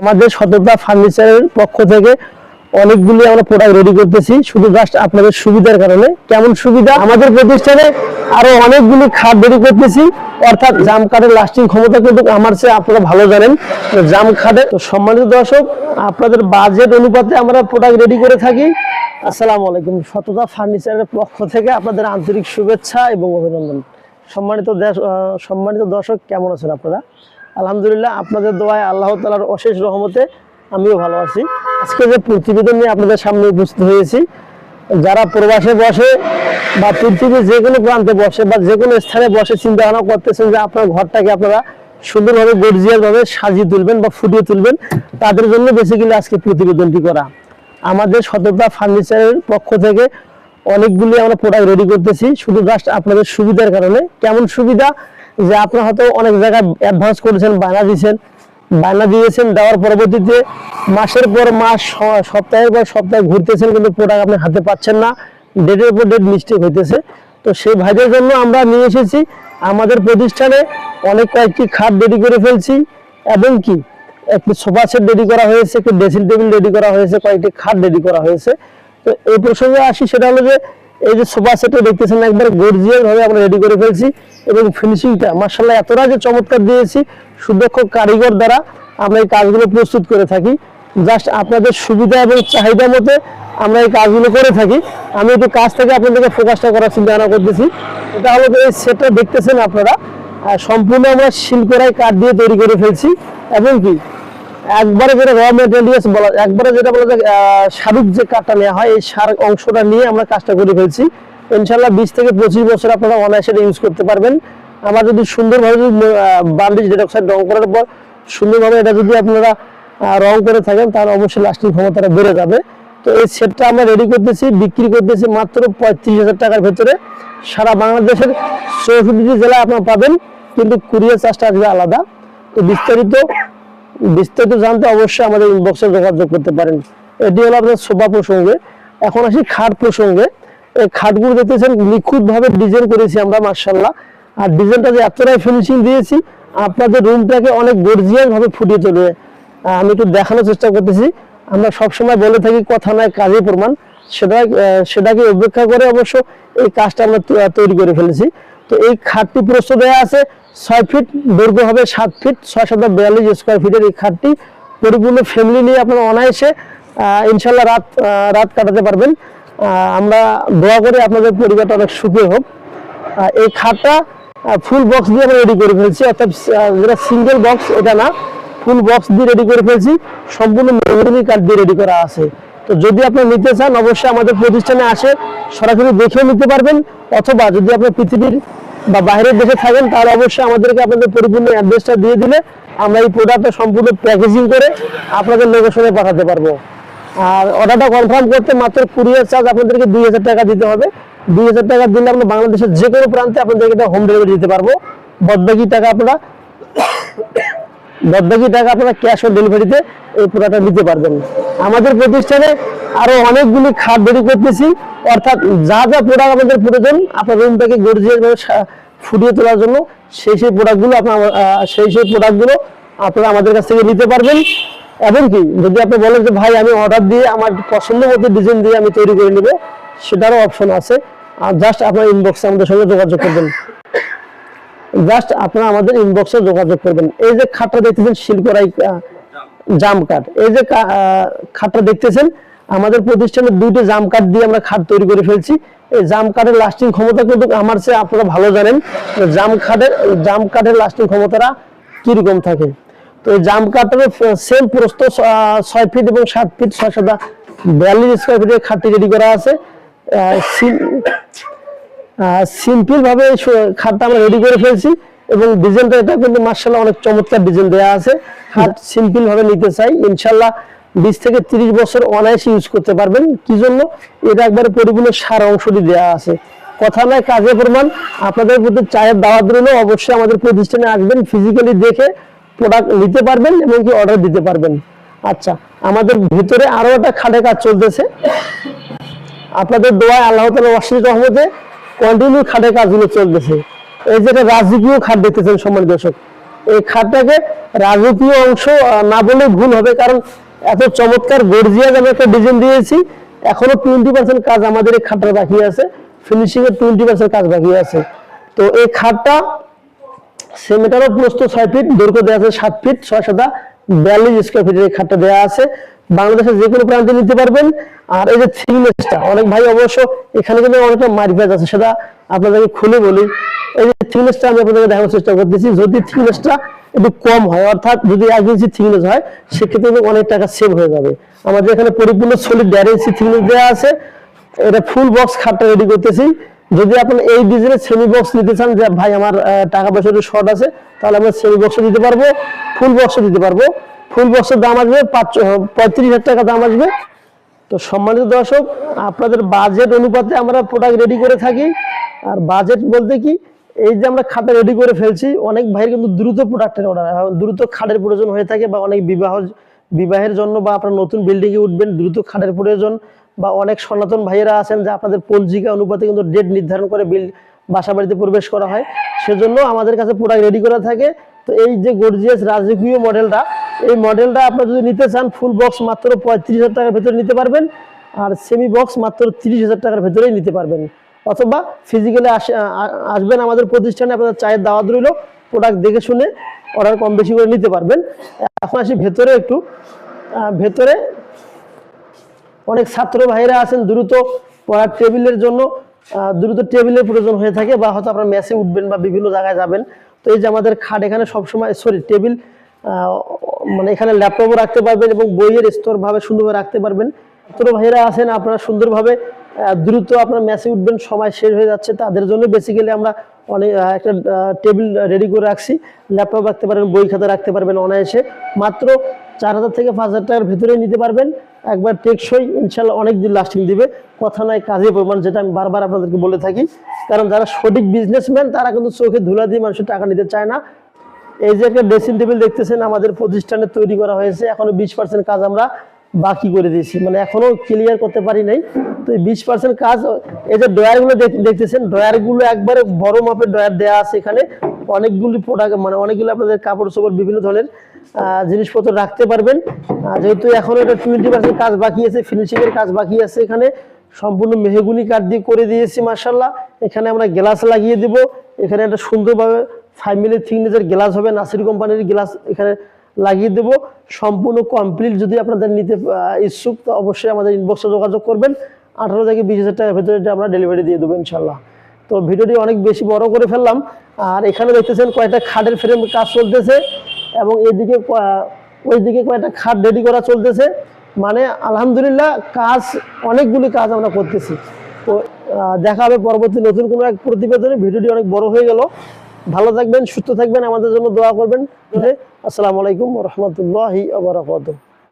আমাদের সততা ফার্নিচারের পক্ষ থেকে অনেকগুলি আমরা প্রোডাক্ট রেডি করতেছি। শুধু জাস্ট আপনাদের সুবিধার কারণে। কেমন সুবিধা? আমাদের প্রতিষ্ঠানে আরও অনেকগুলি খাট রেডি করতেছি। অর্থাৎ জাম কাঠের লাস্টিং ক্ষমতা কিন্তু আমার চেয়ে আপনারা ভালো জানেন। জাম খাটে সম্মানিত দর্শক, আপনাদের বাজেট অনুপাতে আমরা প্রোডাক্ট রেডি করে থাকি। আসসালামু আলাইকুম। সততা ফার্নিচারের পক্ষ থেকে আপনাদের আন্তরিক শুভেচ্ছা এবং অভিনন্দন। সম্মানিত সম্মানিত দর্শক, কেমন আছেন আপনারা? আলহামদুলিল্লাহ, আপনাদের দোয়ায় আল্লাহ তালার অশেষ রহমতে আমিও ভালো আছি। আজকে যে প্রতিবেদন নিয়ে আপনাদের সামনে উপস্থিত হয়েছি, যারা প্রবাসে বসে বা পৃথিবীর যে কোনো প্রান্তে বসে বা যে কোনো স্থানে বসে চিন্তা ভাবনা করতেছেন যে আপনার ঘরটাকে আপনারা সুন্দরভাবে গর্জিয়ার ভাবে সাজিয়ে তুলবেন বা ফুটিয়ে তুলবেন, তাদের জন্য বেসিক্যালি আজকে প্রতিবেদনটি করা। আমাদের সততা ফার্নিচারের পক্ষ থেকে অনেকগুলি আমরা প্রোডাক্ট রেডি করতেছি, শুধু জাস্ট আপনাদের সুবিধার কারণে। কেমন সুবিধা? যে আপনারা হয়তো অনেক জায়গায় অ্যাডভান্স করেছেন, বায়না দিয়েছেন। বায়না দিয়েছেন, দেওয়ার পরবর্তীতে মাসের পর মাস সপ্তাহের পর সপ্তাহে ঘুরতেছেন, কিন্তু প্রোডাক্ট আপনি হাতে পাচ্ছেন না। ডেটের পর ডেট মিস্টেক হইতেছে। তো সেই ভাইদের জন্য আমরা নিয়ে এসেছি। আমাদের প্রতিষ্ঠানে অনেক কয়েকটি খাট রেডি করে ফেলছি। এবং কি, একটি সোফা সেট রেডি করা হয়েছে, একটি ড্রেসিং টেবিল রেডি করা হয়েছে, কয়েকটি খাট রেডি করা হয়েছে। তো এই প্রসঙ্গে আসি, সেটা হলো যে এই যে সোফা সেটটা দেখতেছেন, একবার গর্জিয়াস ভাবে আমরা রেডি করে ফেলছি এবং ফিনিশিংটা মার্শাল্লাহ এতটা যে চমৎকার দিয়েছি, সুদক্ষ কারিগর দ্বারা আমরা এই কাজগুলো প্রস্তুত করে থাকি। জাস্ট আপনাদের সুবিধা এবং চাহিদা মতে আমরা এই কাজগুলো করে থাকি। আমি একটু কাজ থেকে আপনাদেরকে ফোকাসটা করার চিন্তা ভাবনা করতেছি। এটা হলো এই সেটটা দেখতেছেন আপনারা। সম্পূর্ণ আমরা শিল্পরাই কাঠ দিয়ে তৈরি করে ফেলছি। এবং কি? একবারে যেটা র মেটেরিয়ালস বলা একবারে যেটা বলা যায় শারুক যে কাঠটা নেওয়া হয়, এই সার অংশটা নিয়ে আমরা কাজটা করে ফেলছি। ইনশাল্লাহ বিশ থেকে পঁচিশ বছর আপনারা অনায়াসে ইউজ করতে পারবেন। আমার যদি সুন্দরভাবে যদি বান্ডিজ ডেটক্সাইড রং করার পর সুন্দরভাবে এটা যদি আপনারা রং করে থাকেন, তাহলে অবশ্যই লাস্টিং ক্ষমতাটা বেড়ে যাবে। তো এই সেটটা আমরা রেডি করতেছি, বিক্রি করতেছি মাত্র পঁয়ত্রিশ হাজার টাকার ভেতরে। সারা বাংলাদেশের চৌষট্টি জেলায় আপনারা পাবেন, কিন্তু কুরিয়ার চার্জটা আসবে আলাদা। তো বিস্তারিত বিস্তারিত জানতে অবশ্যই আমাদের ইনবক্সে যোগাযোগ করতে পারেন। এটি হলো আপনার সোফা প্রসঙ্গে। এখন আসি খাট প্রসঙ্গে। এই খাটগুলো দেখতেছেন নিখুঁত ভাবে ডিজাইন করেছি আমরা মার্শাল্লাহ আর ডিজাইনটা যে এতটাই ফিনিশিং দিয়েছি, আপনাদের রুমটাকে অনেক গর্জিয়াস ভাবে ফুটিয়ে তুলবে আমি একটু দেখানোর চেষ্টা করতেছি। আমরা সবসময় বলে থাকি, কথা নয় কাজে প্রমাণ। সেটা সেটাকে উপেক্ষা করে অবশ্য এই কাজটা আমরা তৈরি করে ফেলেছি। তো এই খাটটি প্রস্তুত দেওয়া আছে। ছয় ফিট, দৈর্ঘ্য হবে সাত ফিট, ছয় সাত বিয়াল্লিশ স্কোয়ার ফিটের এই খাটটি। পরিপূর্ণ ফ্যামিলি নিয়ে আপনারা অনায়াসে ইনশাল্লাহ রাত রাত কাটাতে পারবেন। আমরা দোয়া করি আপনাদের পরিবারটা অনেক সুখী হোক। এই খাটটা ফুল বক্স দিয়ে আমরা রেডি করে ফেলছি, অর্থাৎ যেটা সিঙ্গেল বক্স এটা না ফুল বক্স দিয়ে রেডি করে ফেলছি, সম্পূর্ণ মেহগনি কাঠ দিয়ে রেডি করা আছে। তো যদি আপনি নিতে চান, অবশ্যই আমাদের প্রতিষ্ঠানে আসে, সরাসরি দেখেও নিতে পারবেন, অথবা যদি আপনার পৃথিবীর বা বাইরের দেশে থাকেন, তাহলে অবশ্যই আমাদেরকে আপনাদের পরিপূর্ণ অ্যাড্রেসটা দিয়ে দিলে আমরা এই প্রোডাক্টটা সম্পূর্ণ প্যাকেজিং করে আপনাদের লোকেশনে পাঠাতে পারব। আর অর্ডারটা কনফার্ম করতে মাত্র কুরিয়ার চার্জ আপনাদেরকে দুই হাজার টাকা দিতে হবে। দুই হাজার টাকা দিলে আমরা বাংলাদেশের যে কোনো প্রান্তে আপনাদেরকে এটা হোম ডেলিভারি দিতে পারব। বদবাকি টাকা আপনারা বদবাকি টাকা আপনারা ক্যাশ অন ডেলিভারিতে এই প্রোডাক্টটা নিতে পারবেন। আমাদের প্রতিষ্ঠানে আরও অনেকগুলি খাট রেডি করতেছি। অর্থাৎ যা যা প্রোডাক্ট আমাদের প্রয়োজন, আপনার রুমটাকে গর্জিয়াস ভাবে ফুটিয়ে তোলার জন্য সেই সেই প্রোডাক্টগুলো আপনার সেই সেই প্রোডাক্টগুলো আপনারা আমাদের কাছ থেকে নিতে পারবেন। এবং কি, যদি আপনি বলেন যে, ভাই, আমি অর্ডার দিয়ে আমার পছন্দ মতো ডিজাইন দিয়ে আমি তৈরি করে নেব, সেটারও অপশন আছে। আর জাস্ট আপনার ইনবক্সে আমাদের সঙ্গে যোগাযোগ করবেন। জাস্ট আপনারা আমাদের ইনবক্সে যোগাযোগ করবেন। এই যে খাটটা দেখতেছেন শিলকরাই জাম কাঠ। এই যে খাটটা দেখতেছেন আমাদের প্রতিষ্ঠানে দুইটি জাম কাঠ দিয়ে আমরা খাট তৈরি করে ফেলছি। এই জাম কাঠের লাস্টিং ক্ষমতা কিন্তু আমার চেয়ে আপনারা ভালো জানেন। জাম কাঠের জাম কাঠের লাস্টিং ক্ষমতাটা কীরকম থাকে? তো এই জাম কাঠের সেম প্রস্ত ছয় ফিট এবং সাত ফিট ছয় সাদা বিয়াল্লিশ স্কোয়ার ফিটের খাটটি রেডি করা আছে। আহ, সিম- সিম্পল ভাবে এই খাটটা আমরা রেডি করে ফেলছি এবং ডিজাইনটা এটা কিন্তু মার্শাল্লাহ অনেক চমৎকার ডিজাইন দেওয়া আছে। খাট সিম্পল ভাবে নিতে চাই। ইনশাল্লাহ বিশ থেকে তিরিশ বছর অনায়াসে ইউজ করতে পারবেন। কি জন্য? এটা একবারে পরিপূর্ণ সার অংশটি দেওয়া আছে। কথা নয় কাজে প্রমাণ, আপনাদের প্রতি চায়ের দাওয়াত রইল, অবশ্যই আমাদের প্রতিষ্ঠানে আসবেন ফিজিক্যালি দেখে প্রোডাক্ট নিতে পারবেন এবং কি অর্ডার দিতে পারবেন। আচ্ছা আমাদের ভেতরে আরও একটা খাটে কাজ চলতেছে। আপনাদের দোয়ায় আল্লাহ তালা অশেষ রহমতে কন্টিনিউ খাটের কাজগুলো চলতেছে। এই যে একটা রাজকীয় খাট দেখতেছেন সম্মানিত দর্শক। এই খাটটাকে রাজকীয় অংশ না বলে ভুল হবে, কারণ এত চমৎকার গর্জিয়াস আমি একটা ডিজাইন দিয়েছি। এখনও টোয়েন্টি পার্সেন্ট কাজ আমাদের এই খাটটা বাকি আছে। ফিনিশিং এর টোয়েন্টি পার্সেন্ট কাজ বাকি আছে। তো এই খাটটা সেমিটারও প্রস্ত ছয় ফিট দৈর্ঘ্য দেওয়া আছে সাত ফিট ছয় সাদা। বিয়াল্লিশ স্কোয়ার ফিটের এই খাটটা দেওয়া আছে। বাংলাদেশের যে কোনো প্রান্তে নিতে পারবেন। আর এই যে থিকনেসটা অনেক ভাই অবশ্য এখানে কিন্তু অনেকটা মারপ্যাচ আছে, সেটা আপনাদেরকে খুলে বলি। এই যে থিকনেসটা আমি আপনাদেরকে দেখানোর চেষ্টা করতেছি, যদি থিকনেসটা একটু কম হয়, অর্থাৎ যদি এক ইঞ্চি থিকনেস হয়, সেক্ষেত্রে কিন্তু অনেক টাকা সেভ হয়ে যাবে। আমাদের এখানে পরিপূর্ণ সলিড দেড় ইঞ্চি থিকনেস দেওয়া আছে। এটা ফুল বক্স খাটটা রেডি করতেছি। যদি আপনি এই ডিজাইনের সেমি বক্স নিতে চান, যে ভাই আমার টাকা পয়সা একটু শর্ট আছে তাহলে আমরা সেমি বক্সও দিতে পারব ফুল বক্সও দিতে পারব। ফুল বক্সের দাম আসবে পাঁচ পঁয়ত্রিশ হাজার টাকা দাম আসবে। তো সম্মানিত দর্শক, আপনাদের বাজেট অনুপাতে আমরা প্রোডাক্ট রেডি করে থাকি। আর বাজেট বলতে কি, এই যে আমরা খাতা রেডি করে ফেলছি, অনেক ভাইয়ের কিন্তু দ্রুত প্রোডাক্টের অর্ডার দ্রুত খাটের প্রয়োজন হয়ে থাকে বা অনেক বিবাহ, বিবাহের জন্য বা আপনার নতুন বিল্ডিংয়ে উঠবেন, দ্রুত খাটের প্রয়োজন। বা অনেক সনাতন ভাইয়েরা আছেন যে আপনাদের পঞ্জিকা অনুপাতে কিন্তু ডেট নির্ধারণ করে বিল বাসা বাড়িতে প্রবেশ করা হয়। সেজন্য আমাদের কাছে প্রোডাক্ট রেডি করা থাকে। তো এই যে গর্জিয়াস রাজকীয় মডেলটা এই মডেলটা আপনারা যদি নিতে চান ফুল বক্স মাত্র পঁয়ত্রিশ হাজার টাকার ভেতরে নিতে পারবেন আর সেমি বক্স মাত্র তিরিশ হাজার টাকার ভেতরেই নিতে পারবেন। অথবা ফিজিক্যালি আসবেন আমাদের প্রতিষ্ঠানে, আপনাদের চায়ের দাওয়াত রইল প্রোডাক্ট দেখে শুনে অর্ডার কম বেশি করে নিতে পারবেন। এখন আসি ভেতরে একটু। ভেতরে অনেক ছাত্র ভাইরা আছেন দ্রুত পড়ার টেবিলের জন্য। দ্রুত টেবিলের প্রয়োজন হয়ে থাকে বা হয়তো আপনার মেসে উঠবেন বা বিভিন্ন জায়গায় যাবেন। তো এই যে আমাদের খাট এখানে সবসময় সরি টেবিল মানে এখানে ল্যাপটপও রাখতে পারবেন এবং বইয়ের স্তর ভাবে সুন্দরভাবে রাখতে পারবেন। ছাত্র ভাইয়েরা আছেন, আপনারা সুন্দরভাবে দ্রুত আপনার মেসে উঠবেন, সময় শেষ হয়ে যাচ্ছে, তাদের জন্য বেসিক্যালি আমরা অনেক একটা টেবিল রেডি করে রাখছি। ল্যাপটপ রাখতে পারবেন, বই খাতা রাখতে পারবেন অনায়াসে। মাত্র চার হাজার থেকে পাঁচ হাজার টাকার ভিতরে নিতে পারবেন। একবার টেকসই, ইনশাল্লাহ অনেক দিন লাস্টিং দিবে। কথা নয় কাজে প্রমাণ যেটা আমি বারবার আপনাদেরকে বলে থাকি। কারণ যারা সঠিক বিজনেসম্যান তারা কিন্তু চোখে ধুলা দিয়ে মানুষের টাকা নিতে চায় না। এই যে একটা ড্রেসিং টেবিল দেখতেছেন, আমাদের প্রতিষ্ঠানে তৈরি করা হয়েছে। এখনও বিশ পার্সেন্ট কাজ আমরা বাকি করে দিয়েছি। মানে এখনও ক্লিয়ার করতে পারি নাই। তো এই বিশ পার্সেন্ট কাজ, এই যে ড্রয়ারগুলো দেখ- দেখতেছেন, ড্রয়ারগুলো একবারে বড় মাপের ড্রয়ার দেওয়া আছে এখানে। অনেকগুলি প্রোডাক্ট মানে অনেকগুলো আপনাদের কাপড় চোপড় বিভিন্ন ধরনের জিনিসপত্র রাখতে পারবেন। যেহেতু এখনও এটা টোয়েন্টি পার্সেন্ট কাজ বাকি আছে ফিনিশিং এর কাজ বাকি আছে এখানে। সম্পূর্ণ মেহেগুনি কাঠ দিয়ে করে দিয়েছি মার্শাল্লাহ এখানে আমরা গ্লাস লাগিয়ে দিব। এখানে একটা সুন্দরভাবে ফাইভ মিলি থিকনেসের গ্লাস হবে, নাসির কোম্পানির গ্লাস এখানে লাগিয়ে দেব। সম্পূর্ণ কমপ্লিট যদি আপনাদের নিতে ইচ্ছুক, তো অবশ্যই আমাদের ইনবক্সে যোগাযোগ করবেন। আঠারো থেকে বিশ হাজার টাকার ভেতরে এটা আমরা ডেলিভারি দিয়ে দেবো ইনশাল্লাহ তো ভিডিওটি অনেক বেশি বড় করে ফেললাম। আর এখানে দেখতেছেন কয়েকটা খাটের ফ্রেম কাজ চলতেছে এবং এদিকে ওইদিকে কয়েকটা খাট রেডি করা চলতেছে। মানে আলহামদুলিল্লাহ কাজ, অনেকগুলি কাজ আমরা করতেছি। তো দেখা হবে পরবর্তী নতুন কোনো এক প্রতিবেদনে। ভিডিওটি অনেক বড় হয়ে গেল। ভালো থাকবেন সুস্থ থাকবেন আমাদের জন্য দোয়া করবেন। আসসালামু আলাইকুম রহমতুল্লাহি আবরাকাতুহ